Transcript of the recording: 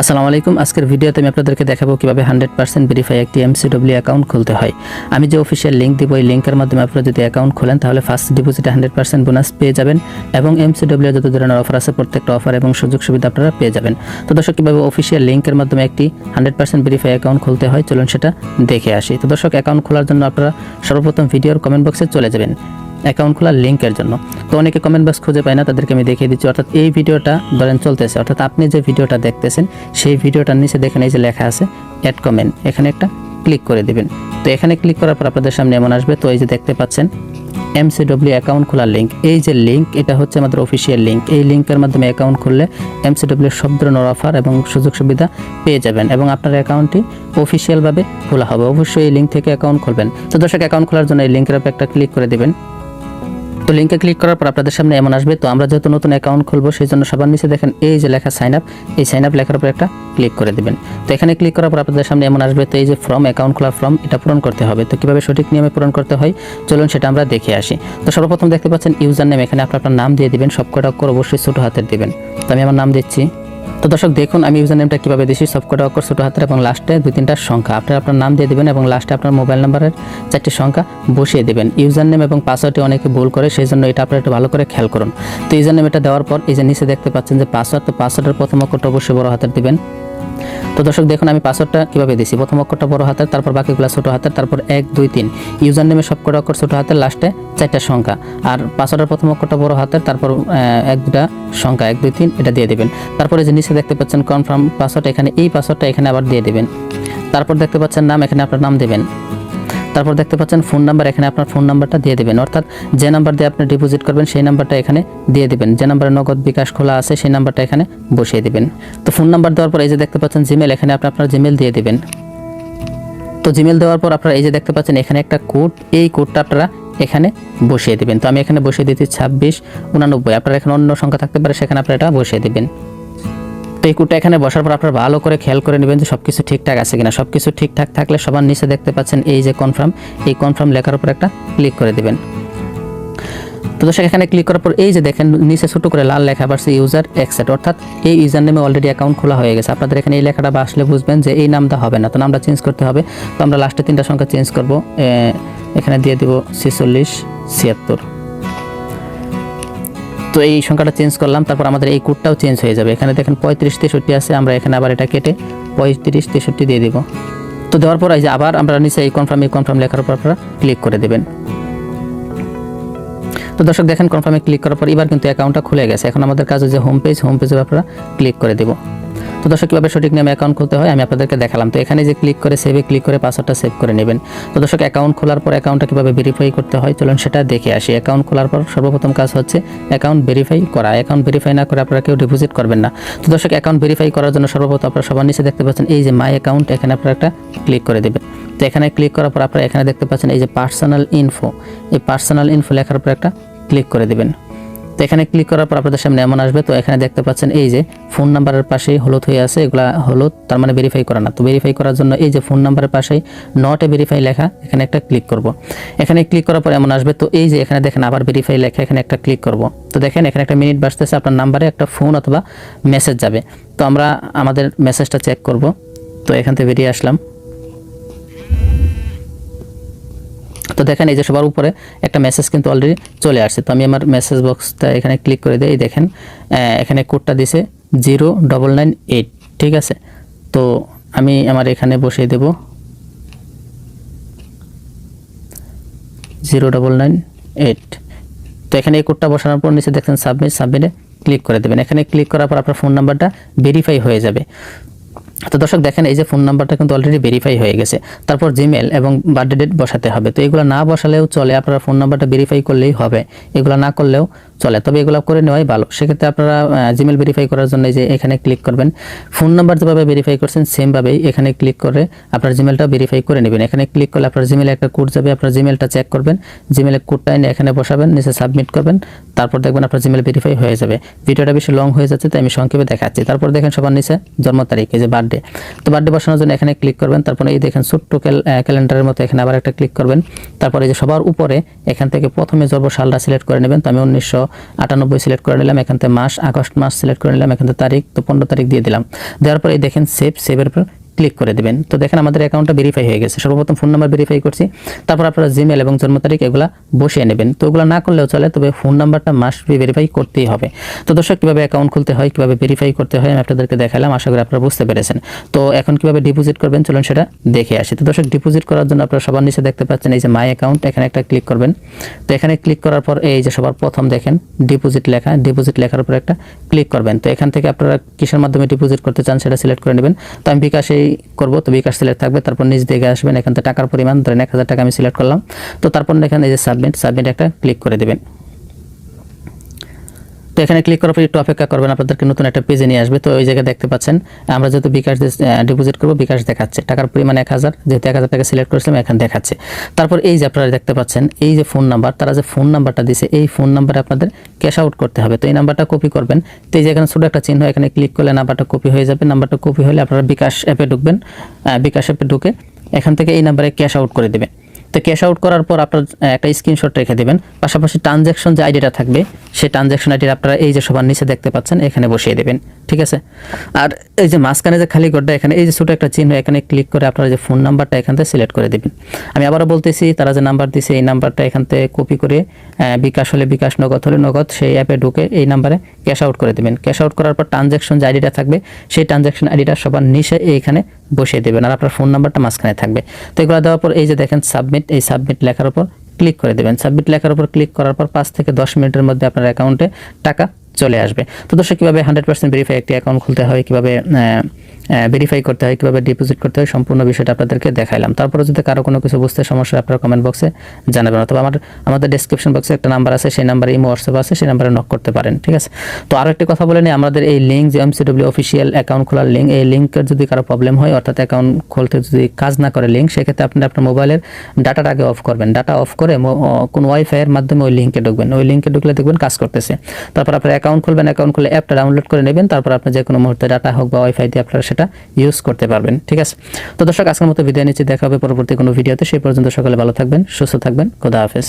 আসসালামু আলাইকুম। আজকের ভিডিওতে আমি আপনাদেরকে দেখাবো কীভাবে হান্ড্রেড পার্সেন্ট ভেরিফাই একটি এমসিডব্লিউ অ্যাকাউন্ট খুলতে হয়। আমি যে অফিসিয়াল লিঙ্ক দিব, এই লিঙ্কের মাধ্যমে আপনারা যদি অ্যাকাউন্ট খোলেন, তাহলে ফার্স্ট ডিপোজিটে হান্ড্রেড পার্সেন্ট বোনাস পেয়ে যাবেন এবং এমসিডব্লিউ যত ধরনের অফার আছে, প্রত্যেকটা অফার এবং সুযোগ সুবিধা আপনারা পেয়ে যাবেন। তো দর্শক, কীভাবে অফিসিয়াল লিঙ্কের মাধ্যমে একটি হান্ড্রেড পার্সেন্ট ভেরিফাই অ্যাকাউন্ট খুলতে হয়, চলুন সেটা দেখে আসি। তো দর্শক অ্যাকাউন্ট খোলার জন্য আপনারা সর্বপ্রথম ভিডিওর কমেন্ট বক্সে চলে যাবেন। অ্যাকাউন্ট খোলার লিঙ্কের জন্য। তো অনেকে কমেন্ট বক্স খুঁজে পায় না, তাদেরকে আমি দেখিয়ে দিচ্ছি। অর্থাৎ এই ভিডিওটা ধরেন চলতেছে। অর্থাৎ আপনি যে ভিডিওটা দেখতেছেন, সেই ভিডিওটার নিচে দেখেন, এই যে লেখা আছে অ্যাড কমেন্ট এখানে একটা ক্লিক করে দিবেন। তো এখানে ক্লিক করার পর আপনাদের সামনে এমন আসবে। তো এই যে দেখতে পাচ্ছেন এমসিডব্লিউ অ্যাকাউন্ট খোলার লিঙ্ক এই যে লিঙ্ক এটা হচ্ছে আমাদের অফিসিয়াল লিঙ্ক এই লিঙ্কের মাধ্যমে অ্যাকাউন্ট খুললে এমসিডব্লিউ সব ধরনের অফার এবং সুযোগ সুবিধা পেয়ে যাবেন এবং আপনার অ্যাকাউন্টটি অফিসিয়ালভাবে খোলা হবে। অবশ্যই এই লিঙ্ক থেকে অ্যাকাউন্ট খুলবেন। তো দর্শক অ্যাকাউন্ট খোলার জন্য এই লিঙ্কের উপর একটা ক্লিক করে দিবেন। তো লিঙ্কে ক্লিক করার পর আপনাদের সামনে এমন আসবে। তো আমরা যেহেতু নতুন অ্যাকাউন্ট খুলবো সেই জন্য সবার নিচে দেখেন এই যে লেখা সাইন আপ এই সাইন আপ লেখার উপর একটা ক্লিক করে দেবেন। তো এখানে ক্লিক করার পর আপনাদের সামনে এমন আসবে, তো এই যে ফর্ম অ্যাকাউন্ট খোলার ফর্ম এটা পূরণ করতে হবে। তো কীভাবে সঠিক নিয়মে পূরণ করতে হয়? চলুন সেটা আমরা দেখে আসি। তো সর্বপ্রথম দেখতে পাচ্ছেন ইউজার নেম এখানে আপনার নাম দিয়ে দিবেন, সবকটা অক্ষর অবশ্যই ছোটো হাতের দেবেন। তো আমি আমার নাম দিচ্ছি। তো দর্শক, দেখুন, আমি ইউজার নেমটা কীভাবে দিচ্ছি সবকটা অক্ষর ছোটো হাতের এবং লাস্টে দুই তিনটা সংখ্যা। আপনার আপনার নাম দিয়ে দেবেন এবং লাস্টে আপনার মোবাইল নাম্বারের চারটি সংখ্যা বসিয়ে দেবেন। ইউজার নেম এবং পাসওয়ার্ডটি অনেকে ভুল করে, সেই জন্য এটা আপনারা একটু ভালো করে খেয়াল করুন। তো ইউজার নেম এটা দেওয়ার পর, এই যে নিচে দেখতে পাচ্ছেন যে পাসওয়ার্ড তো পাসওয়ার্ডের প্রথম অক্ষরটা অবশ্যই বড় হাতের দিবেন। তো দর্শক, দেখুন আমি পাসওয়ার্ডটা কীভাবে দিয়েছি। প্রথম অক্ষরটা বড় হাতের, তারপর বাকিগুলো ছোটো হাতের, তারপর এক, দুই, তিন। ইউজার নেমে সবকটা অক্ষর ছোটো হাতের লাস্টে চারটা সংখ্যা। আর পাসওয়ার্ডের প্রথম অক্ষরটা বড় হাতের, তারপর এক দুটা সংখ্যা, এক, দুই, তিন, এটা দিয়ে দেবেন। তারপরে যে নিচে দেখতে পাচ্ছেন কনফার্ম পাসওয়ার্ড এখানে এই পাসওয়ার্ডটা এখানে আবার দিয়ে দেবেন। তারপর দেখতে পাচ্ছেন নাম, এখানে আপনার নাম দেবেন। তারপর দেখতে পাচ্ছেন ফোন নাম্বার এখানে আপনার ফোন নাম্বারটা দিয়ে দেবেন। অর্থাৎ যে নাম্বার দিয়ে আপনি ডিপোজিট করবেন, সেই নাম্বারটা এখানে দিয়ে দেবেন। যে নাম্বারে নগদ বিকাশ খোলা আছে, সেই নাম্বারটা এখানে বসিয়ে দেবেন। তো ফোন নাম্বার দেওয়ার পর এই যে দেখতে পাচ্ছেন জিমেল এখানে আপনি আপনার জিমেল দিয়ে দেবেন। তো জিমেল দেওয়ার পর আপনারা এই যে দেখতে পাচ্ছেন, এখানে একটা কোড এই কোডটা আপনারা এখানে বসিয়ে দেবেন। তো আমি এখানে বসিয়ে দিচ্ছি ছাব্বিশ উনানব্বই। আপনার এখানে অন্য সংখ্যা থাকতে পারে, সেখানে আপনারা এটা বসিয়ে দেবেন। তো কোডটা এখানে বসার পর আপনারা ভালো করে খেয়াল করে নেবেন যে সব কিছু ঠিকঠাক আছে কিনা। সব কিছু ঠিকঠাক থাকলে সবার নিচে দেখতে পাচ্ছেন এই যে কনফার্ম এই কনফার্ম লেখার উপর একটা ক্লিক করে দিবেন। তো দর্শক, এখানে ক্লিক করার পর এই যে দেখেন, নিচে ছোট করে লাল লেখা পারছে ইউজার অ্যাকসেট অর্থাৎ এই ইউজার নেমে অলরেডি অ্যাকাউন্ট খোলা হয়ে গেছে। আপনাদের এখানে এই লেখাটা আসলে বুঝবেন যে এই নামটা হবে না। তো নামটা চেঞ্জ করতে হবে। তো আমরা লাস্টে তিনটা সংখ্যা চেঞ্জ করব। এখানে দিয়ে দিব ছেচল্লিশ ছিয়াত্তর। তো এই সংখ্যাটা চেঞ্জ করলাম, তারপর আমাদের এই কোডটাও চেঞ্জ হয়ে যাবে। এখানে দেখেন পঁয়ত্রিশ তেষট্টি আছে, আমরা এখানে আবার এটা কেটে পঁয়ত্রিশ তেষট্টি দিয়ে দেবো। তো দেওয়ার পর এই যে আবার আমরা নিচে এই কনফার্ম এই কনফার্ম লেখার পর আপনারা ক্লিক করে দেবেন। তো দর্শক দেখেন কনফার্মে ক্লিক করার পর এবার কিন্তু অ্যাকাউন্টটা খুলে গেছে। এখন আমাদের কাজ যে হোম পেজ হোম পেজে আপনারা ক্লিক করে দেবো। তো দর্শক, কীভাবে সঠিক নামে অ্যাকাউন্ট খুলতে হয় আমি আপনাদেরকে দেখালাম। তো এখানে যে ক্লিক করে সেভে ক্লিক করে পাসওয়ার্ডটা সেভ করে নেবেন। তো দর্শক অ্যাকাউন্ট খোলার পর অ্যাকাউন্টটা কীভাবে ভেরিফাই করতে হয়? চলুন সেটা দেখে আসি। অ্যাকাউন্ট খোলার পর সর্বপ্রথম কাজ হচ্ছে অ্যাকাউন্ট ভেরিফাই করা। অ্যাকাউন্ট ভেরিফাই না করে আপনারা কেউ ডিপোজিট করবেন না। তো দর্শক অ্যাকাউন্ট ভেরিফাই করার জন্য সর্বপ্রথম আপনারা সবার নিচে দেখতে পাচ্ছেন এই যে মাই অ্যাকাউন্ট এখানে আপনারা একটা ক্লিক করে দেবেন। তো এখানে ক্লিক করার পর আপনারা এখানে দেখতে পাচ্ছেন এই যে পার্সোনাল ইনফো এই পার্সোনাল ইনফো লেখার উপর একটা ক্লিক করে দেবেন। তো এখানে ক্লিক করার পর আপনাদের সামনে এমন আসবে, তো এখানে দেখতে পাচ্ছেন এই যে ফোন নাম্বারের পাশেই হলুদ হয়ে আছে, এগুলা হলুদ, তার মানে ভেরিফাই করা না। তো ভেরিফাই করার জন্য এই যে ফোন নাম্বারের পাশেই নট এ ভেরিফাই লেখা, এখানে একটা ক্লিক করব। এখানে ক্লিক করার পর এমন আসবে, তো এই যে এখানে দেখেন আবার ভেরিফাই লেখা, এখানে একটা ক্লিক করব। তো দেখেন এখানে একটা মিনিট বাজতেছে, আপনার নাম্বারে একটা ফোন অথবা মেসেজ যাবে। তো আমরা আমাদের মেসেজটা চেক করব। তো এখান থেকে বেরিয়ে আসলাম। তো দেখেন এই যে সবার উপরে একটা মেসেজ কিন্তু অলরেডি চলে আসছে। তো আমি আমার মেসেজ বক্সটা এখানে ক্লিক করে দিই দেখেন এখানে কোডটা দিছে জিরো ডবল নাইন এইট ঠিক আছে? তো আমি আমার এখানে বসিয়ে দেব জিরো ডবল নাইন এইট তো এখানে এই কোডটা বসানোর পর নিচে দেখছেন সাবমিট সাবমিটে ক্লিক করে দেবেন। এখানে ক্লিক করার পর আপনার ফোন নাম্বারটা ভেরিফাই হয়ে যাবে। তো দর্শক দেখেন, এই যে ফোন নাম্বারটা কিন্তু অলরেডি ভেরিফাই হয়ে গেছে। তারপর জিমেল এবং বার্থডে ডেট বসাতে হবে। তো এগুলো না বসালেও চলে, আপনারা ফোন নাম্বারটা ভেরিফাই করলেই হবে। এগুলো না করলেও চলে। তবে এগুলো করে নেওয়াই ভালো। সেক্ষেত্রে আপনারা জিমেল ভেরিফাই করার জন্য যে এখানে ক্লিক করবেন। ফোন নাম্বার যেভাবে ভেরিফাই করছেন সেমভাবেই এখানে ক্লিক করে আপনার জিমেলটা ভেরিফাই করে নেবেন। এখানে ক্লিক করলে আপনার জিমেলে একটা কোড যাবে, আপনার জিমেলটা চেক করবেন। জিমেলের কোডটা এনে এখানে বসাবেন, নিচে সাবমিট করবেন। তারপর দেখবেন আপনার জিমেল ভেরিফাই হয়ে যাবে। ভিডিওটা বেশি লং হয়ে যাচ্ছে, তাই আমি সংক্ষেপে দেখাচ্ছি। তারপর দেখেন সবার নিচে জন্ম তারিখ, এই যে বার্থডে তো বার্থডে বসানোর জন্য এখানে ক্লিক করবেন। তারপর এই দেখেন ছোট্ট ক্যালেন্ডারের মতো এখানে আবার একটা ক্লিক করবেন। তারপরে এই যে সবার উপরে এখান থেকে প্রথমে জন্ম সালটা সিলেক্ট করে নেবেন। তো আমি উনিশশো আটানব্বই সিলেক্ট করে নিলাম, এখান থেকে মাস, আগস্ট মাস সিলেক্ট করে নিলাম, এখান থেকে তারিখ, তো পনেরো তারিখ দিয়ে দিলাম। দেওয়ার পরে দেখেন সেভ সেভের উপর ক্লিক করে দেবেন। তো দেখেন আমাদের অ্যাকাউন্টটা ভেরিফাই হয়ে গেছে। সর্বপ্রথম ফোন নাম্বার ভেরিফাই করছি। তারপর আপনারা জিমেল এবং জন্ম তারিখ এগুলা বসিয়ে নেবেন। তো ওগুলো না করলেও চলে, তবে ফোন নাম্বারটা মাস্ট ভেরিফাই করতেই হবে। তো দর্শক, কীভাবে অ্যাকাউন্ট খুলতে হয়, কীভাবে ভেরিফাই করতে হয়, আমি আপনাদেরকে দেখালাম। আশা করি আপনারা বুঝতে পেরেছেন। তো এখন কীভাবে ডিপোজিট করবেন, চলুন সেটা দেখে আসি। তো দর্শক ডিপোজিট করার জন্য আপনারা সবার নিচে দেখতে পাচ্ছেন এই যে মাই অ্যাকাউন্ট এখানে একটা ক্লিক করবেন। তো এখানে ক্লিক করার পর এই যে সবার প্রথম দেখেন ডিপোজিট লেখা। ডিপোজিট লেখার উপর একটা ক্লিক করবেন। তো এখান থেকে আপনারা কিসের মাধ্যমে ডিপোজিট করতে চান, সেটা সিলেক্ট করে নেবেন। তো আমি বিকাশেই করব। তো বিকাশ সিলেক্ট থাকবে, তারপর নিজ দিকে আসবেন, এখান থেকে টাকার পরিমাণ ধরেন এক হাজার টাকা আমি সিলেক্ট করলাম। তো তারপর এখানে এই যে সাবমিট সাবমিট একটা ক্লিক করে দেবেন। তো এখানে ক্লিক করার পর একটু অপেক্ষা করবেন, আপনাদেরকে নতুন একটা পেজে নিয়ে আসবে। তো ওই জায়গায় দেখতে পাচ্ছেন, আমরা যেহেতু বিকাশ ডিপোজিট করব, বিকাশ দেখাচ্ছে। টাকার পরিমাণ এক হাজার, যেহেতু এক হাজার টাকা সিলেক্ট করেছিলাম, এখানে দেখাচ্ছে। তারপর এই যে আপনারা দেখতে পাচ্ছেন, এই যে ফোন নাম্বার তারা যে ফোন নাম্বারটা দিছে, এই ফোন নাম্বারে আপনাদের ক্যাশ আউট করতে হবে। তো এই নাম্বারটা কপি করবেন। তো এই যে এখানে ছোটো একটা চিহ্ন, এখানে ক্লিক করলে নাম্বারটা কপি হয়ে যাবে। নাম্বারটা কপি হলে আপনারা বিকাশ অ্যাপে ঢুকবেন। বিকাশ অ্যাপে ঢুকে এখান থেকে এই নাম্বারে ক্যাশ আউট করে দেবেন। তো ক্যাশ আউট করার পর আপনার একটা স্ক্রিনশট রেখে দেবেন। পাশাপাশি ট্রানজ্যাকশন যে আইডিটা থাকবে, সেই ট্রানজ্যাকশন আইডি আপনারা এই যে সবার নিচে দেখতে পাচ্ছেন, এখানে বসিয়ে দেবেন, ঠিক আছে? আর এই যে মাঝখানে যে খালি ঘরটা, এখানে এই যে ছোটো একটা চিহ্ন, এখানে ক্লিক করে আপনারা যে ফোন নাম্বারটা এখান থেকে সিলেক্ট করে দেবেন। আমি আবারও বলতেছি, তারা যে নাম্বার দিছে, এই নাম্বারটা এখান থেকে কপি করে বিকাশ হলে বিকাশ, নগদ হলে নগদ, সেই অ্যাপে ঢুকে এই নাম্বারে ক্যাশ আউট করে দেবেন। ক্যাশ আউট করার পর ট্রানজ্যাকশন যে আইডিটা থাকবে, সেই ট্রানজ্যাকশন আইডিটা সবার নিচে এইখানে বসিয়ে দেবেন, আর আপনার ফোন নাম্বারটা মাঝখানে থাকবে। তো এগুলো দেওয়ার পর এই যে দেখেন সাবমিট এই সাবমিট লেখার উপর ক্লিক করে দেবেন। সাবমিট লেখার উপর ক্লিক করার পর পাঁচ থেকে দশ মিনিটের মধ্যে আপনার অ্যাকাউন্টে টাকা চলে আসবে। তো দর্শক, কীভাবে হান্ড্রেড পার্সেন্ট ভেরিফাই একটি অ্যাকাউন্ট খুলতে হয়, কীভাবে ভেরিফাই করতে হয়, কীভাবে ডিপোজিট করতে হয়, সম্পূর্ণ বিষয়টা আপনাদেরকে দেখাইলাম। তারপরে যদি কারও কোনো কিছু বুঝতে সমস্যা আপনারা কমেন্ট বক্সে জানাবেন। অথবা আমার, আমাদের ডিসক্রিপশন বক্সে একটা নাম্বার আছে, সেই নাম্বারে ইমো হোয়াটসঅ্যাপ আছে, সেই নাম্বারে নক করতে পারেন, ঠিক আছে? তো আরও একটি কথা বলে নিই, আমাদের এই লিঙ্ক যে এমসিডব্লিউ অফিসিয়াল অ্যাকাউন্ট খোলার লিঙ্ক এই লিঙ্কের যদি কারও প্রবলেম হয়, অর্থাৎ অ্যাকাউন্ট খুলতে যদি কাজ না করে লিঙ্ক সেক্ষেত্রে আপনি আপনার মোবাইলের ডাটাটা আগে অফ করবেন। ডাটা অফ করে কোন ওয়াইফাইয়ের মাধ্যমে ওই লিঙ্কে ঢুকবেন। ওই লিঙ্কে ঢুকলে দেখবেন কাজ করতেছে। তারপর আপনার অ্যাকাউন্ট খুলবেন অ্যাকাউন্ট খুলে অ্যাপটা ডাউনলোড করে নেবেন, তারপর আপনি যে কোনো মুহূর্তে ডাটা হোক বা ওয়াইফাই দিয়ে আপনারা সেটা ইউজ করতে পারবেন, ঠিক আছে? তো দর্শক, আজকের মতো ভিডিও নিচ্ছি, দেখা হবে পরবর্তী কোনো ভিডিওতে সেই পর্যন্ত সকালে ভালো থাকবেন, সুস্থ থাকবেন, খোদা হাফেজ।